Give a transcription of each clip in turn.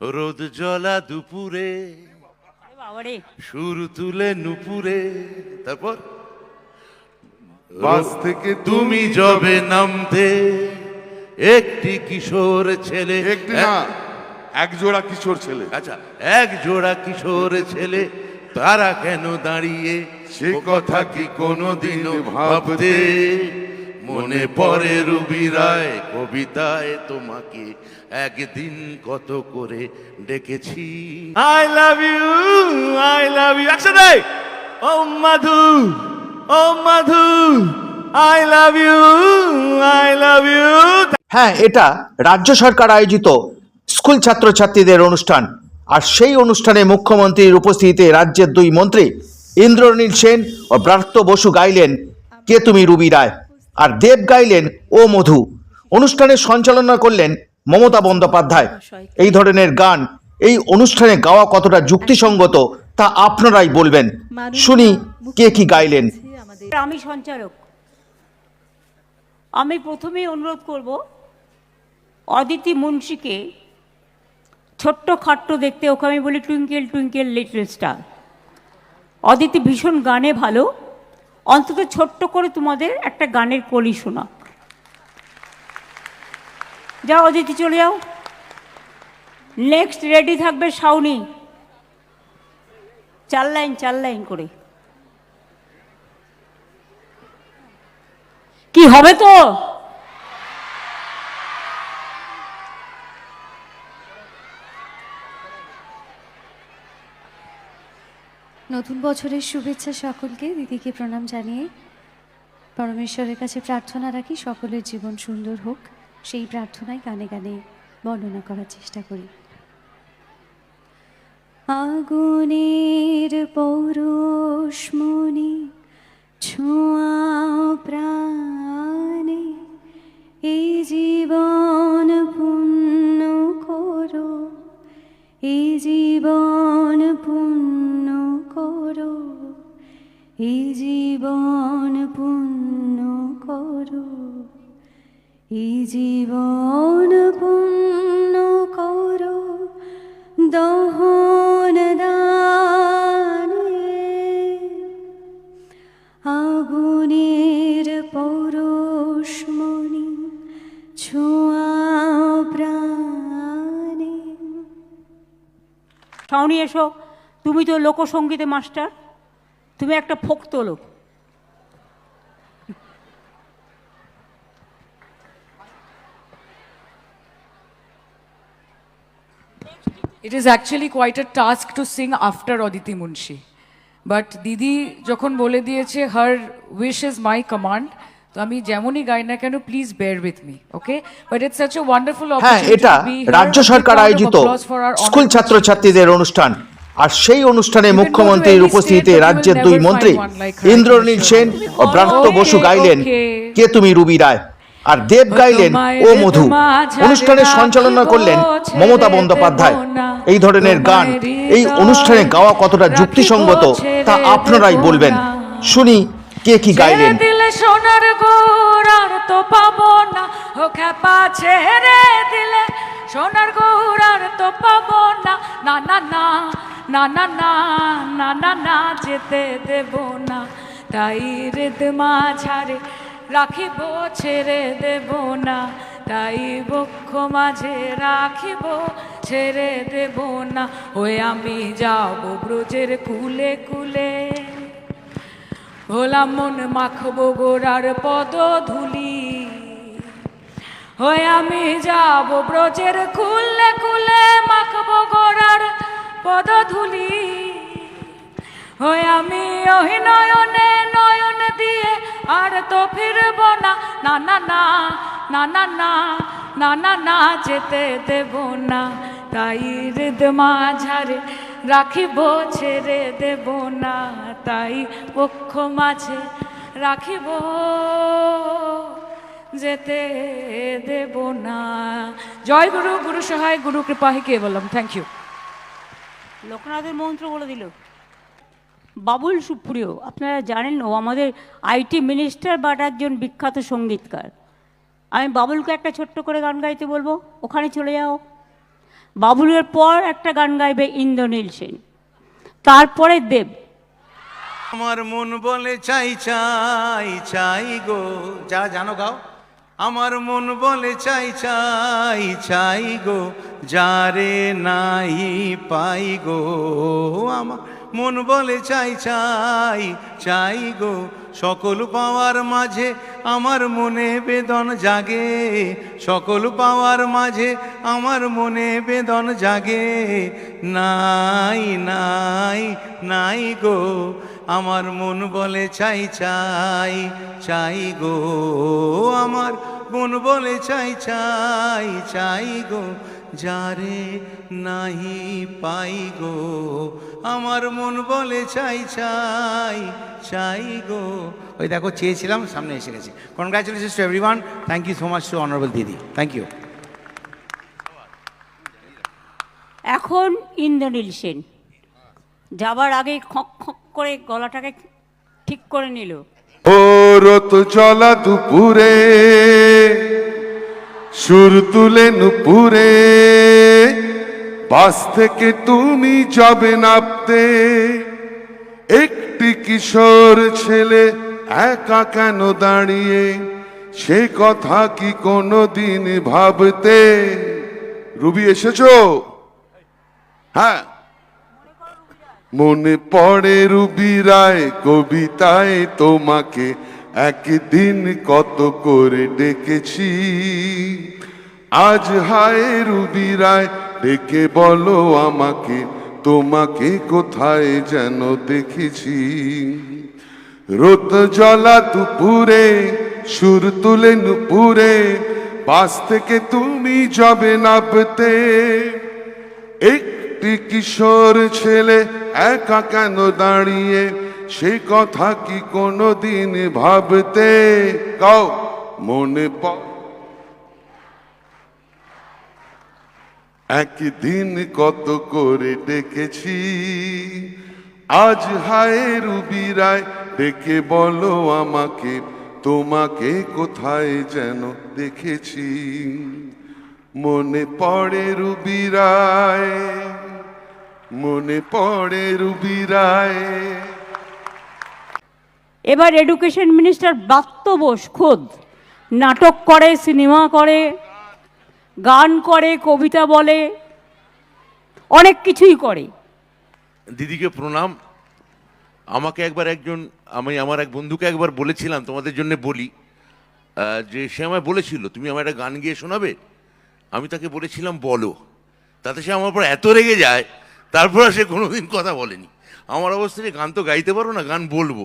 রোদ জলা দুপুরে। সুর তুলে নুপুরে। তারপর? বাস থেকে তুমি যবে নামতে। একটি কিশোর ছেলে। একটি না এক জোড়া কিশোর ছেলে। আচ্ছা এক জোড়া কিশোর ছেলে। তারা কেন দাঁড়িয়ে? সে কথা কি কোনোদিনও ভাবতে? ভাবতে? মনে পড়ে রুবি রায় কবিতায় তোমাকে একদিন কত করে ডেকেছি। I love you I love you একসাথে ও মাধু ও Madhu I love you I love you হ্যাঁ এটা রাজ্য সরকার আয়োজিত স্কুল ছাত্রছাত্রীদের অনুষ্ঠান। আর সেই অনুষ্ঠানে মুখ্যমন্ত্রীর উপস্থিতিতে রাজ্যের দুই মন্ত্রী ইন্দ্রনীল সেন ও ব্রাত্য বসু গাইলেন কে তুমি রুবি রায়? আর দেব গাইলেন ও মধু। অনুষ্ঠানের সঞ্চালনা করলেন মমতা বন্দ্যোপাধ্যায়। এই ধরনের গান এই অনুষ্ঠানে গাওয়া কতটা যুক্তিসঙ্গত তা আপনারাই বলবেন। শুনি কে কি গাইলেন? আমি সঞ্চালক। আমি প্রথমেই অনুরোধ করব অদিতি মুন্সিকে ছোট্ট খাট্ট দেখতে ওকে আমি বলি twinkle twinkle little star. Aditi ভীষণ গানে ভালো। অন্তত ছোট্ট করে তোমাদের একটা গানের কলি শোনা। যাও, অদিতি, চলে যাও। নেক্সট রেডি থাকবে শাওনি। চার লাইন চার লাইন করে। কি হবে তো? নতুন বছরের শুভেচ্ছা সকলকে। দিদিকে প্রণাম জানিয়ে পরমেশ্বরের কাছে প্রার্থনা রাখি, সকলের জীবন সুন্দর হোক। সেই প্রার্থনায় গানে গানে বর্ণনা করার চেষ্টা করি। আগুনের পৌরুষ্মণি ছোঁয়া এই জীবন পূর্ণ করো। এই জীবন পূর্ণ করো। দহন দানে আগুনের পৌরুষমণি ছোঁয়া প্রাণে। শাওনি এসো, তুমি তো লোকসঙ্গীতে মাস্টার। তুমি একটা ফোক তোলো It is actually quite a task to sing after Aditi Munshi. But দিদি যখন বলে দিয়েছে her wish is my command তো আমি যেমনই গাই না কেন please bear with me okay but it's such a wonderful হ্যাঁ এটা রাজ্য সরকার আয়োজিত স্কুল ছাত্রছাত্রীদের অনুষ্ঠান। আর সেই অনুষ্ঠানে মুখ্যমন্ত্রীর উপস্থিতিতে রাজ্যের দুই মন্ত্রী ইন্দ্রনীল সেন ও ব্রাত্য বসু গাইলেন। কে তুমি রুবি রায়? আর দেব গাইলেন ও মধু। অনুষ্ঠানের সঞ্চালনা করলেন মমতা বন্দ্যোপাধ্যায়। এই ধরনের গান এই অনুষ্ঠানে গাওয়া কতটা যুক্তিসঙ্গত তা আপনারাই বলবেন। শুনি কে কি গাইলেন? দিলে সোনার গৌর আর তো পাবো না। ও খ্যাপা ছেড়ে দিলে সোনার গৌর আর তো পাবো না। না না না। না না না না না না যেতে দেব না। তাই হৃদ মাঝারে রাখিব, ছেড়ে দেব না। তাই বক্ষ মাঝে রাখিব, ছেড়ে দেব না। ওই আমি যাব ব্রজের কুলে কুলে। ভোলা মন মাখবো গোড়ার পদ ধুলি। হয়ে আমি যাব ব্রজের খুললে খুলে মাখব গোড়ার পদ ধুলি হয়ে আমি ওই নয়নে নয়ন দিয়ে আর তো ফিরব না। না না না না না না না না না যেতে দেব না। তাই হৃদ মাঝারে রাখিব, ছেড়ে দেব না। তাই পক্ষ মাঝে রাখিব, যেতে দেব না। জয় গুরু গুরু সহায়, গুরু কৃপাহি বললাম? থ্যাংক ইউ লোকনাথের মন্ত্র বলে দিল। বাবুল সুপ্রিয় আপনারা জানেন ও আমাদের আইটি মিনিস্টার বাট একজন বিখ্যাত সঙ্গীতকার। আমি বাবুলকে একটা ছোট্ট করে গান গাইতে বলব ওখানে চলে যাও। বাবুলের পর একটা গান গাইবে ইন্দ্রনীল সেন। তারপরে দেব। আমার মন বলে চাই চাই চাই গো। যা জানো গাও। আমার মন বলে, চাই চাই চাই গো, যারে নাই পাই গো। আমার মন বলে, চাই চাই চাই গো, সকল পাওয়ার মাঝে আমার মনে বেদন জাগে। সকল পাওয়ার মাঝে আমার মনে বেদন জাগে। নাই নাই নাই গো আমার মন বলে চাই চাই চাই গো। আমার মন বলে চাই চাই চাই গো। যারে নাহি পাই গো। আমার মন বলে চাই চাই চাই গো। ওই দেখো, চেয়েছিলাম, সামনে এসে গেছি। Congratulation to everyone thank you so much to honorable দিদি থ্যাংক ইউ এখন ইন্দ্রনীল সেন যাবার আগে খক খক করে গলাটাকে ঠিক করে নিল। ও রত চলা দুপুরে, সুর তুলে নুপুরে, বাস থেকে তুমি যাবে নাপতে। একটি কিশোর ছেলে একা কেন দাঁড়িয়ে, সে কথা কি কোনো দিন ভাবতে? রুবি, এসেছ? হ্যাঁ। মনে পড়ে রুবি রায় কবিতায় তোমাকে। একদিন কত করে ডেকেছি। আজ হায় রুবি রায়, ডেকে বলো আমাকে, তোমাকে কোথায় যেন দেখেছি। রোদ জলা দুপুরে, সুর তুলে নুপুরে, বাস থেকে তুমি যাবে নাবতে একটি কিশোর ছেলে একা কেন দাঁড়িয়ে? সে কথা কি কোনো দিন ভাবতে? গাও মনে প- একদিন কত করে ডেকেছি। আজ হায় রুবি রায় ডেকে বলো আমাকে, তোমাকে কোথায় যেন দেখেছি। মনে পড়ে রুবি রায় মনে পড়ে রুবি রায়। এবার এডুকেশন মিনিস্টার ব্রাত্য বোস খোদ। নাটক করে সিনেমা করে গান করে কবিতা বলে অনেক কিছুই করে। দিদিকে প্রণাম। আমাকে একবার একজন আমি আমার এক বন্ধুকে একবার বলেছিলাম তোমাদের জন্য বলি যে সে আমায় বলেছিল তুমি আমার একটা গান গিয়ে শোনাবে? আমি তাকে বলেছিলাম বলো। তাতে সে আমার উপর এত রেগে যায় তারপর আর সে কোনোদিন কথা বলেনি। আমার অবস্থা যে গান তো গাইতে পারো না গান বলব।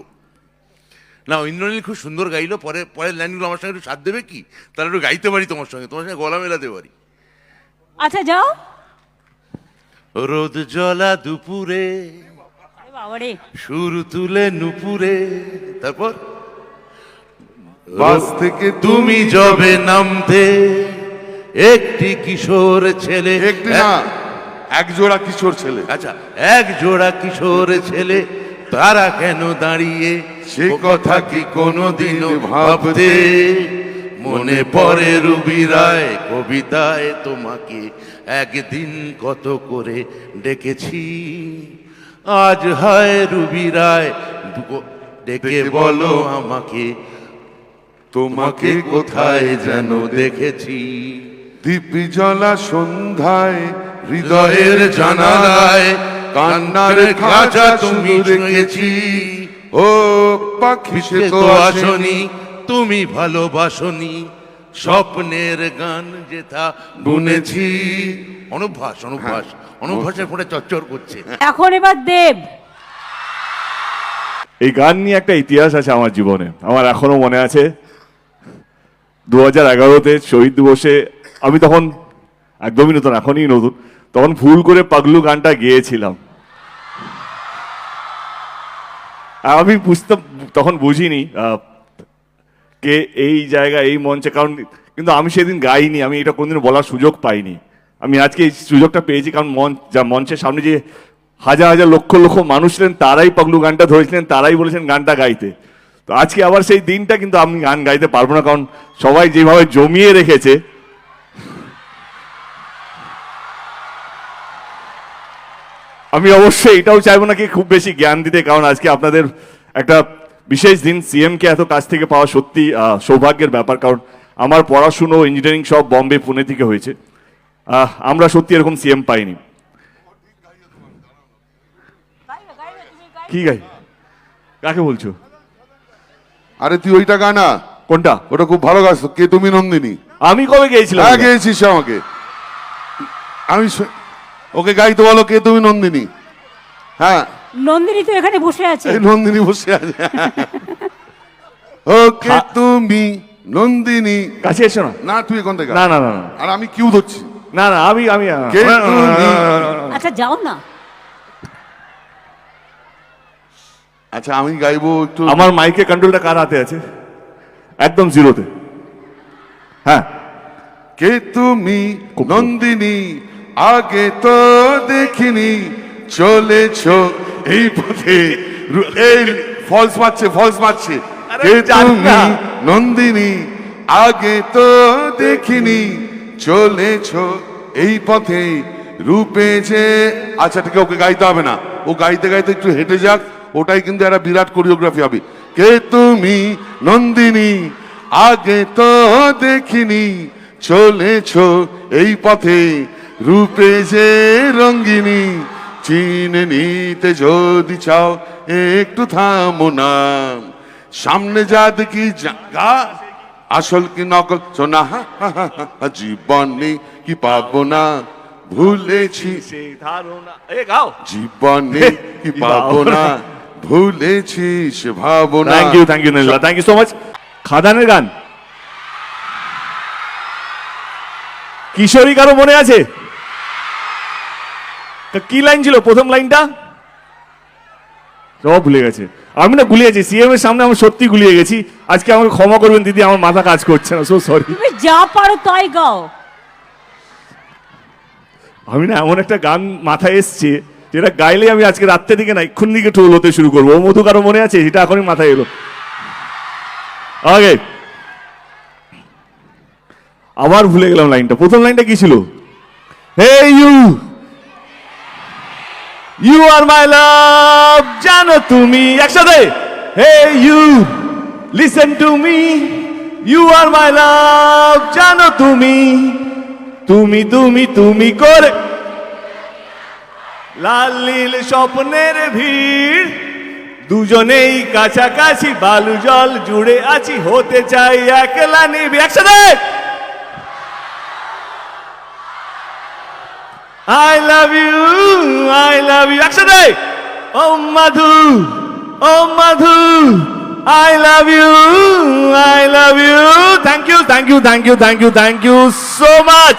না ইন্দ্রনীল খুব সুন্দর গাইলো পরে পরের লাইনগুলো আমার সঙ্গে একটু সাথ দেবে কি? তাহলে একটু গাইতে পারি তোমার সঙ্গে তোমার সঙ্গে গলা মেলাতে পারি। আচ্ছা যাও। রোদ জলা দুপুরে সুর তুলে নুপুরে তারপর? বাস থেকে তুমি যবে নামতে একটি কিশোর ছেলে একটি না এক জোড়া কিশোর ছেলে। আচ্ছা এক জোড়া কিশোর ছেলে তারা কেন দাঁড়িয়ে? সে কথা কি কোনোদিন ভাবতে? মনে পড়ে রুবি রায় কবিতায় তোমাকে একদিন কত করে ডেকেছি। আজ হায় রুবি রায় ডেকে বলো আমাকে তোমাকে কোথায় যেন দেখেছি। দীপ জ্বলা সন্ধ্যায় হৃদয়ের জানালায় কান্নার খাঁচা তুমি রেখেছি। ও পাখি সে তো আসনি তুমি ভালোবাসনি। স্বপ্নের গান যেথা বুনেছি অনুভ্যাস অনুভ্যাস অনুভ্যাসের পরে চচ্চর করছে। এখন এবার দেব। এই গান নিয়ে একটা ইতিহাস আছে আমার জীবনে। আমার এখনও মনে আছে। দু হাজার এগারোতে শহীদ দিবসে আমি তখন একদমই নতুন, এখনই নতুন। তখন ভুল করে পাগলু গানটা গেয়েছিলাম। আমি বুঝতে, তখন বুঝিনি কে এই জায়গায় এই মঞ্চে, কারণ কিন্তু আমি সেদিন গাইনি, আমি এটা কোনদিন বলার সুযোগ পাইনি। আমি আজকে এই সুযোগটা পেয়েছি, কারণ মঞ্চ, যা মঞ্চের সামনে যে হাজার হাজার লক্ষ লক্ষ মানুষ ছিলেন, তারাই পাগলু গানটা ধরেছিলেন, তারাই বলেছেন গানটা গাইতে। তো আজকে আবার সেই দিনটা কিন্তু আমি গান গাইতে পারব না, কারণ সবাই যেভাবে জমিয়ে রেখেছে আমি অবশ্যই এটাও চাইব না কি খুব বেশি জ্ঞান দিতে কারণ আজকে আপনাদের একটা বিশেষ দিন সিএম কে এত কাছ থেকে পাওয়া সত্যি সৌভাগ্যের ব্যাপার কারণ আমার পড়াশুনো ইঞ্জিনিয়ারিং সব বম্বে পুনে থেকে হয়েছে। আমরা সত্যি এরকম সিএম পাইনি। কি গাই? কাকে বলছো? আরে তুই ওইটা গানা কোনটা? ওটা খুব ভালো গাছ। কে তুমি নন্দিনী? আমি কবে গিয়েছিলাম? হ্যাঁ গেয়েছিস আমাকে। আমি ওকে গাইতে বলো কে তুমি নন্দিনী হ্যাঁ নন্দিনী তো এখানে বসে আছে এই নন্দিনী বসে আছে ওকে তুমি নন্দিনী কাছে এসো না না তুই এখান থেকে না না না না আর আমি কিউ ধরছি না না আমি আমি কে তুমি? আচ্ছা যাও না আচ্ছা আমি গাইবো একটু আমার মাইকে কন্ট্রোলটা কার হাতে আছে একদম জিরোতে হ্যাঁ কে তুমি নন্দিনী আগে তো দেখিনি চলেছ এই পথে। এই ফলস মারছে ফলস মারছে। তুমি। নন্দিনী? আগে তো দেখিনি চলেছ এই পথে। রূপে যে আচ্ছা ঠিক ওকে গাইতে হবে না। ও গাইতে গাইতে একটু হেঁটে যাক ওটাই কিন্তু একটা বিরাট কোরিওগ্রাফি হবে। কে তুমি নন্দিনী? আগে তো দেখিনি চলেছ এই পথে। রূপে যে রঙ্গিনী চিনে নিতে যদি চাও একটু থামো না। সামনে যা দেখি জাগা আসল কি নকল হা, জীবনে কি পাবো না? ভুলেছি। জীবনে কি পাবো না? ভুলেছিস ভাবনা thank you thank you Nila thank you so much খাদানের গান। কিশোরী কারও মনে আছে? তা কি লাইন ছিল প্রথম লাইনটা সব ভুলে গেছে। আমি না গুলিয়েছি সিএম এর সামনে আমি সত্যি গুলিয়ে গেছি। আজকে আমাকে ক্ষমা করবেন দিদি আমার মাথা কাজ করছে না সো সরি তুমি যা পারো তাই গাও। আমি না এমন একটা গান মাথায় এসছে যেটা গাইলে আমি আজকে রাত্রে দিকে না এক্ষুন দিকে টোল হতে শুরু করব। ও মধু কারও মনে আছে? সেটা এখনই মাথায় এলো। আগে। আবার ভুলে গেলাম লাইনটা প্রথম লাইনটা কি ছিল? হে you you are my love জানো তুমি একসাথে। Hey you listen to me you are my love জানো তুমি। তুমি তুমি তুমি করে। লাল, নীল স্বপ্নের ভিড়। দুজনেই কাছাকাছি বালু জল জুড়ে আছি, হতে চাই একলা নিবি। একসাথে! I love you I love you একসাথে ও মাধু ও Madhu I love you I love you thank you thank you thank you thank you thank you so much